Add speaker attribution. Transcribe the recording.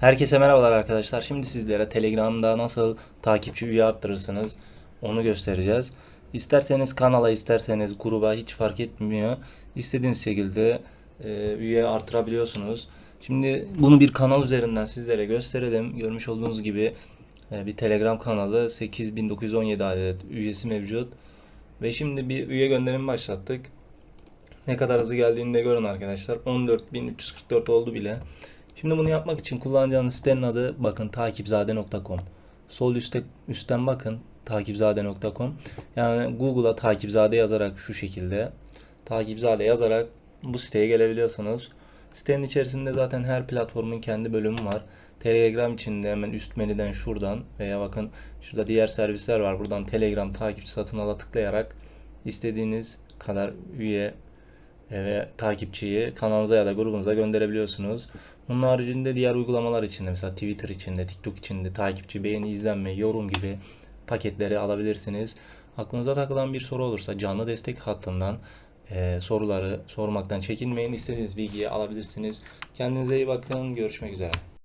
Speaker 1: Herkese merhabalar arkadaşlar. Şimdi sizlere Telegram'da nasıl takipçi üye arttırırsınız onu göstereceğiz. İsterseniz kanala isterseniz gruba hiç fark etmiyor. İstediğiniz şekilde e, üye artırabiliyorsunuz. Şimdi bunu bir kanal üzerinden sizlere gösterelim. Görmüş olduğunuz gibi e, bir Telegram kanalı 8917 adet üyesi mevcut. Ve şimdi bir üye gönderimi başlattık. Ne kadar hızlı geldiğini de görün arkadaşlar. 14.344 oldu bile. Şimdi bunu yapmak için kullanacağınız sitenin adı bakın takipzade.com. Sol üstte üstten bakın takipzade.com. Yani Google'a takipzade yazarak şu şekilde takipzade yazarak bu siteye gelebiliyorsunuz. Sitenin içerisinde zaten her platformun kendi bölümü var. Telegram içinde hemen üst menüden şuradan veya bakın şurada diğer servisler var. Buradan Telegram takipçi satın ala tıklayarak istediğiniz kadar üye ve takipçiyi kanalınıza ya da grubunuza gönderebiliyorsunuz. Bunun haricinde diğer uygulamalar içinde mesela Twitter içinde, TikTok içinde takipçi, beğeni, izlenme, yorum gibi paketleri alabilirsiniz. Aklınıza takılan bir soru olursa canlı destek hattından eee, soruları sormaktan çekinmeyin. İstediğiniz bilgiyi alabilirsiniz. Kendinize iyi bakın. Görüşmek üzere.